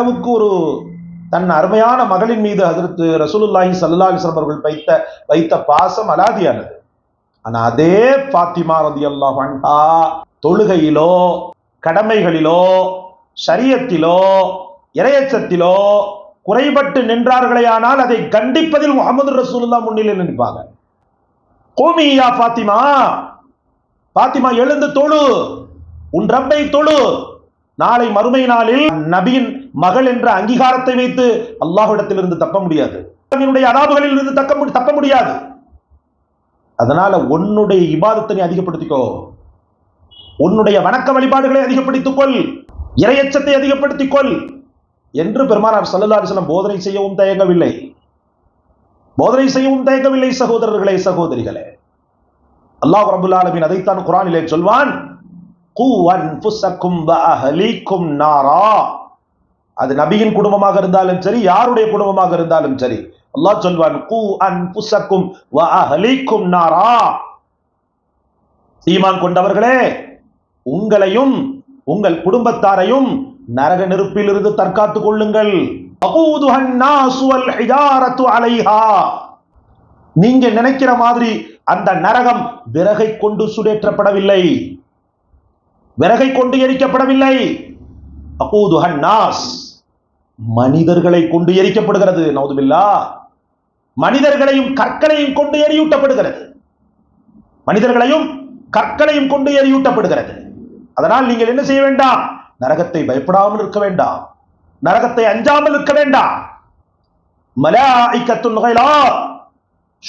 அளவுக்கு ஒரு தன் அருமையான மகளின் மீது அதற்கு ரசூலுல்லாஹி சல்லா அலிஸ்லாம் அவர்கள் வைத்த வைத்த பாசம் அலாதியானது. ஆனா அதே பாத்திமா ரதி அன்ஹா தொழுகையிலோ கடமைகளிலோ சரியத்திலோ இரையச்சத்திலோ குறைபட்டு நின்றார்களே ஆனால் அதை கண்டிப்பதில் முகமது ரசூலுல்லா முன்னிலை நிற்பாங்க. கோமியா பாத்திமா பாத்திமா எழுந்து தொழு உன் ரப்பை தொழு நாளை மறுமை நாளில் நபியின் மகள் என்ற அங்கீகாரத்தை வைத்து அல்லாஹ்விடத்திலிருந்து தப்ப முடியாது. நபியினுடைய அதாபுகளில் இருந்து தக்க தப்ப முடியாது. அதனால உன்னுடைய இபாதத்தை நீ அதிகப்படுத்திக்கோ. உன்னுடைய வணக்க வழிபாடுகளை அதிகப்படுத்திக் கொள். இரையச்சத்தை அதிகப்படுத்திக் கொள். என்று பெருமானார் சல்லல்லா அலைஹி போதனை செய்யவும் தயங்கவில்லை. போதனை செய்யவும் தயங்கவில்லை சகோதரர்களே சகோதரிகளே. அல்லாஹ் ரபுல் ஆலமின் அதைத்தான் குரானிலே சொல்வான். "கூ புசக்கும் நாரா. அது நபியின் குடும்பமாக இருந்தாலும் சரி யாருடைய குடும்பமாக இருந்தாலும் சரி. அல்லாஹ் சொல்வான் "கூ அன்ஃபுஸக்கும் வ அஹலிக்கும் நாரா. ஈமான் கொண்டவர்களே உங்களையும் உங்கள் குடும்பத்தாரையும் நரக நெருப்பிலிருந்து தற்காத்துக் கொள்ளுங்கள். அலைஹா. நீங்க நினைக்கிற மாதிரி அந்த நரகம் விறகை கொண்டு சுடேற்றப்படவில்லை. விறகை கொண்டு எரிக்கப்படவில்லை. வகூதுஹா ஹன்னாஸ் மனிதர்களை கொண்டு எரிக்கப்படுகிறது. நவுதுபில்லா. மனிதர்களையும் கற்களையும் கொண்டு எரியூட்டப்படுகிறது. மனிதர்களையும் கற்களையும் கொண்டு எரியூட்டப்படுகிறது. அதனால் நீங்கள் என்ன செய்ய வேண்டாம்? நரகத்தை பயப்படாமல் இருக்க வேண்டாம். நரகத்தை அஞ்சாமல் இருக்க வேண்டாம். மலாயிக்கத்துன் கைலாத்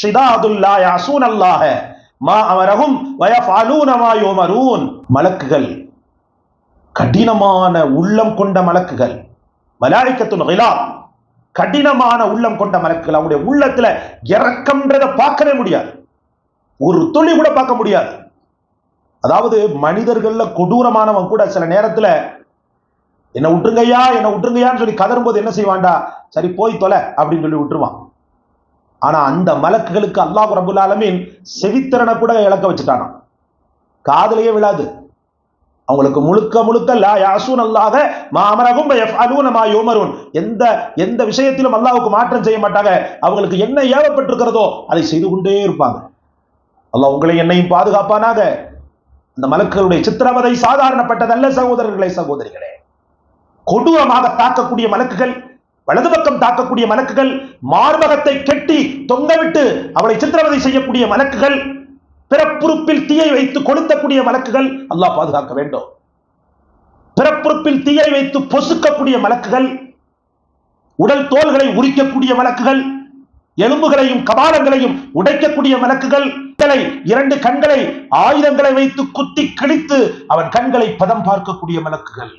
ஷிதாதுல் யாசூன் அல்லாஹ. மா அமரஹும் வயஃபஅலூன மலக்குகள். கடினமான உள்ளம் கொண்ட மலக்குகள். மலாயிக்கத்துன் ஹிலா. கடினமான உள்ளம் கொண்ட மலக்குகள் அவங்களுடைய உள்ளத்துல இறக்கம்ன்றதை பார்க்கவே முடியாது. ஒரு துளி கூட பார்க்க முடியாது. அதாவது மனிதர்கள்ல கொடூரமானவன் கூட சில நேரத்துல என்ன விட்டுருங்கய்யா என்ன விட்டுருங்கய்யான்னு சொல்லி கதரும்போது என்ன செய்வான்டா? சரி போய் தொலை அப்படின்னு சொல்லி விட்டுருவான். ஆனா அந்த மலக்குகளுக்கு அல்லாஹ் ரபுல் ஆலமீன் செவித்திறனை கூட இழக்க வச்சுட்டானா காதலையே விழாது. அவங்களுக்கு முழுக்க முழுக்க லா யாசூன் அல்லாத மாமரகும் அமரகும் யோமரும் எந்த எந்த விஷயத்திலும் அல்லாவுக்கு மாற்றம் செய்ய மாட்டாங்க. அவங்களுக்கு என்ன ஏவப்பட்டிருக்கிறதோ அதை செய்து கொண்டே இருப்பாங்க. அல்லாஹ் உங்களை என்னையும் பாதுகாப்பானாக. அந்த மலக்குகளுடைய சித்திரவதை சாதாரணப்பட்டதல்ல சகோதரர்களே சகோதரிகளே. கொடூரமாக தாக்கக்கூடிய மலக்குகள் வலது பக்கம் தாக்கக்கூடிய மலக்குகள் மார்பகத்தை கெட்டி தொங்கவிட்டு அவளை சித்திரவதை செய்யக்கூடிய மலக்குகள் பிறப்புறுப்பில் தீயை வைத்து கொளுத்தக்கூடிய வழக்குகள் அல்லாஹ் பாதுகாக்க வேண்டும். பிறப்புறுப்பில் தீயை வைத்து பொசுக்கக்கூடிய வழக்குகள் உடல் தோள்களை உரிக்கக்கூடிய வழக்குகள் எலும்புகளையும் கபாலங்களையும் உடைக்கக்கூடிய வழக்குகள் இரண்டு கண்களை ஆயுதங்களை வைத்து குத்தி கிழித்து அவன் கண்களை பதம் பார்க்கக்கூடிய வழக்குகள்.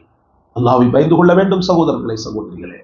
அல்லாவை பயந்து கொள்ள வேண்டும் சகோதரர்களே சகோதரிகளே.